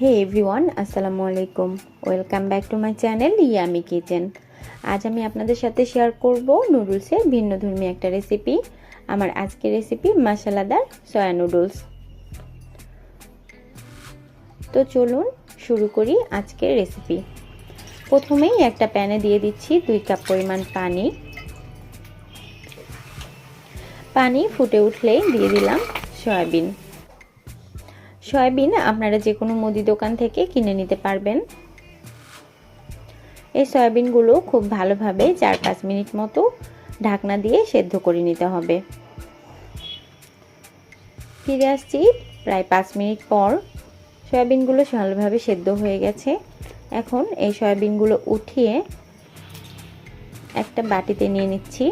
হে everyone আসসালামু আলাইকুম welcome back to my channel yummy kitchen আজ আমি আপনাদের সাথে শেয়ার করব নুডলসের ভিন্ন ধর্মী একটা রেসিপি আমার আজকের রেসিপি মশলাদার সয়া নুডলস তো চলুন শুরু করি আজকের রেসিপি প্রথমেই একটা প্যানে দিয়ে দিচ্ছি দুই কাপ পরিমাণ পানি। পানি ফুটে উঠলেই দিয়ে দিলাম সয়াবিন। সয়াবিন আপনারা যে কোনো মুদি দোকান থেকে কিনে নিতে পারবেন। এই সয়াবিনগুলো খুব ভালোভাবে চার পাঁচ মিনিট মতো ঢাকনা দিয়ে সেদ্ধ করে নিতে হবে। ফিরে আসছি প্রায় পাঁচ মিনিট পর। সয়াবিনগুলো ভালোভাবে সেদ্ধ হয়ে গেছে। এখন এই সয়াবিনগুলো উঠিয়ে একটা বাটিতে নিয়ে নিচ্ছি।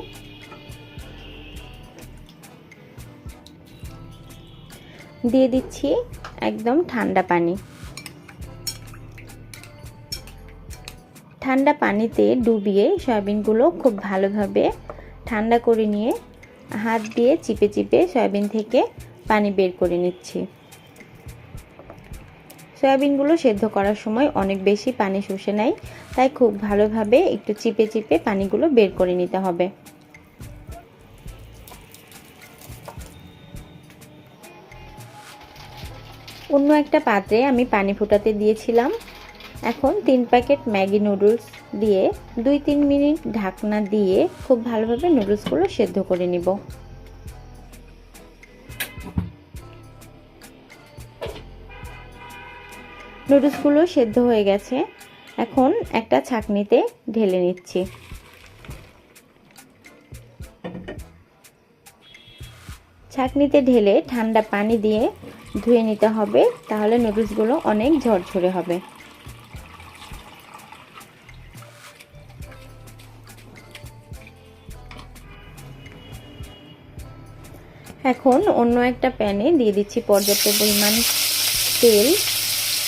দিয়ে দিচ্ছি একদম ঠান্ডা পানি। ঠান্ডা পানিতে ডুবিয়ে সয়াবিনগুলো খুব ভালোভাবে ঠান্ডা করে নিয়ে হাত দিয়ে চিপে চিপে সয়াবিন থেকে পানি বের করে নিচ্ছি। সয়াবিনগুলো সেদ্ধ করার সময় অনেক বেশি পানি শুষে নেয়, তাই খুব ভালোভাবে একটু চিপে চিপে পানিগুলো বের করে নিতে হবে। অন্য একটা পাত্রে আমি পানি ফোটাতে দিয়েছিলাম। এখন তিন প্যাকেট ম্যাগি নুডলস দিয়ে দুই তিন মিনিট ঢাকনা দিয়ে খুব ভালোভাবে নুডলসগুলো সেদ্ধ করে নিব। নুডলসগুলো সেদ্ধ হয়ে গেছে। এখন একটা ছাকনিতে ঢেলে নিচ্ছি। ছাকনিতে ঢেলে ঠান্ডা পানি দিয়ে ধুয়ে নিতে হবে, তাহলে নুডলসগুলো অনেক ঝরঝরে হবে। এখন অন্য একটা প্যানে দিয়ে দিচ্ছি পর্যাপ্ত পরিমাণ তেল।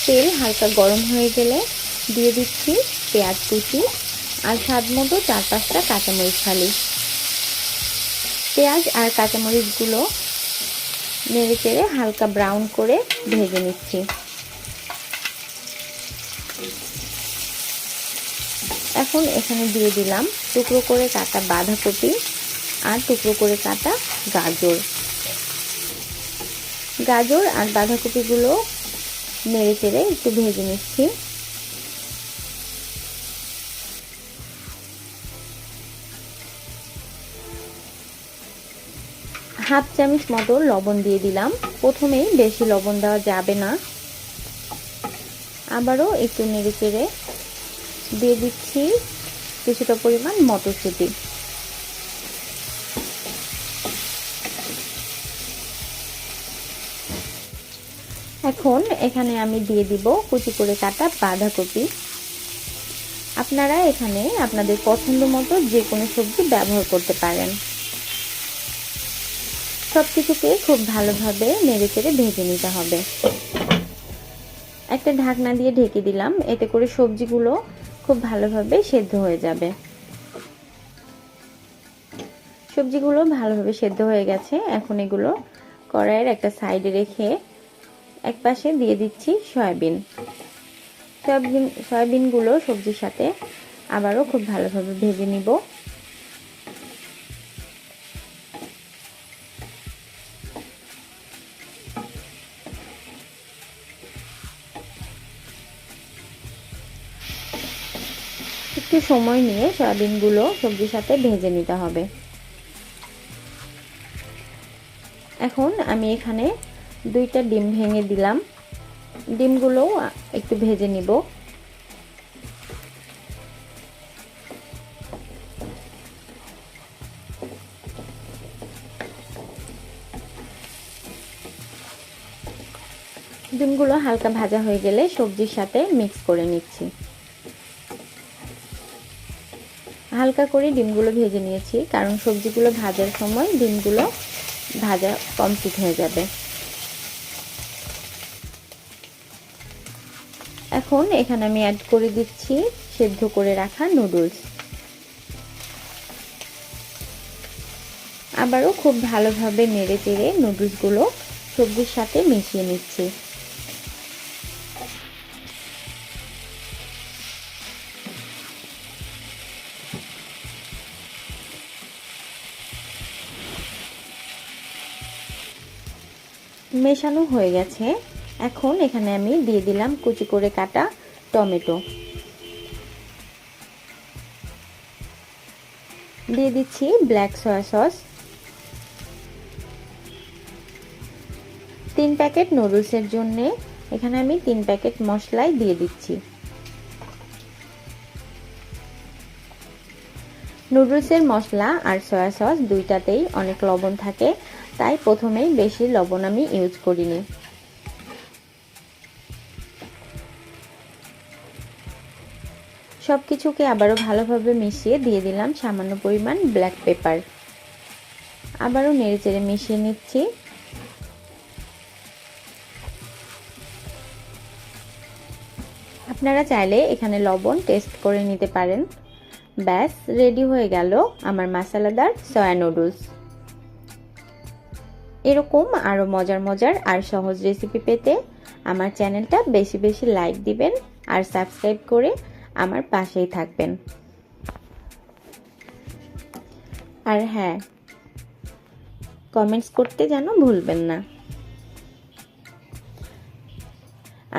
তেল হালকা গরম হয়ে গেলে দিয়ে দিচ্ছি পেঁয়াজ কুচি আর স্বাদ মতো চার পাঁচটা কাঁচামরিচ খালি পেঁয়াজ আর কাঁচামরিচগুলো নেড়ে চেড়ে হালকা ব্রাউন করে ভেজে নিচ্ছি। এখন এখানে দিয়ে দিলাম টুকরো করে কাটা বাঁধাকপি আর টুকরো করে কাটা গাজর। গাজর আর বাঁধাকপিগুলো নেড়ে চেড়ে একটু ভেজে নিচ্ছি। হাফ চামচ মতো লবণ দিয়ে দিলাম। প্রথমেই বেশি লবণ দেওয়া যাবে না। আবারও একটু নেড়ে চেড়ে দিয়ে দিচ্ছি কিছুটা পরিমাণ মটরশুঁটি। এখন এখানে আমি দিয়ে দিব কুচি করে কাটা বাঁধাকপি। আপনারা এখানে আপনাদের পছন্দ মতো যে কোনো সবজি ব্যবহার করতে পারেন। সব কিছুকে খুব ভালোভাবে নেড়ে চেড়ে ভেজে নিতে হবে। একটা ঢাকনা দিয়ে ঢেকে দিলাম, এতে করে সবজিগুলো খুব ভালোভাবে সেদ্ধ হয়ে যাবে। সবজিগুলো ভালোভাবে সেদ্ধ হয়ে গেছে। এখন এগুলো কড়াইয়ের একটা সাইডে রেখে এক পাশে দিয়ে দিচ্ছি সয়াবিন। সয়াবিন, সয়াবিনগুলো সবজির সাথে আবারও খুব ভালোভাবে ভেজে নিব। একটু সময় নিয়ে সয়াবিনগুলো সবজির সাথে ভেজে নিতে হবে। এখন আমি এখানে দুইটা ডিম ভেঙে দিলাম। ডিমগুলোও একটু ভেজে নিব। ডিমগুলো হালকা ভাজা হয়ে গেলে সবজির সাথে মিক্স করে নিচ্ছি। হালকা করে ডিমগুলো ভেজে নিয়েছি, কারণ সবজিগুলো ভাজার সময় ডিমগুলো ভাজা কমপ্লিট হয়ে যাবে। এখন এখানে আমি অ্যাড করে দিচ্ছি সেদ্ধ করে রাখা নুডলস আবারও খুব ভালোভাবে নেড়ে চেড়ে নুডলসগুলো সবজির সাথে মিশিয়ে নিচ্ছি। মেশানো হয়ে গেছে। এখন এখানে আমি দিয়ে দিলাম কুচি করে কাটা টমেটো। দিয়ে দিচ্ছি ব্ল্যাক সয়া সস তিন প্যাকেট নুডলসের জন্যে এখানে আমি তিন প্যাকেট মশলাই দিয়ে দিচ্ছি। নুডলসের মশলা আর সয়া সস দুইটাতেই অনেক লবণ থাকে, তাই প্রথমেই বেশি লবণ আমি ইউজ করিনি। সব কিছুকে আবারও ভালোভাবে মিশিয়ে দিয়ে দিলাম সামান্য পরিমাণ ব্ল্যাক পেপার। আবারও নেড়েচেড়ে মিশিয়ে নিচ্ছি। আপনারা চাইলে এখানে লবণ টেস্ট করে নিতে পারেন। ব্যাস রেডি হয়ে গেল আমার মশলাদার সয়া নুডলস এরকম আরও মজার মজার আর সহজ রেসিপি পেতে আমার চ্যানেলটা বেশি বেশি লাইক দিবেন আর সাবস্ক্রাইব করে আমার পাশেই থাকবেন। আর হ্যাঁ কমেন্টস করতে যেন ভুলবেন না।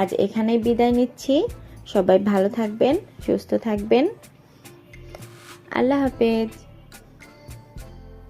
আজ এখানেই বিদায় নিচ্ছি। সবাই ভালো থাকবেন, সুস্থ থাকবেন। لها بيت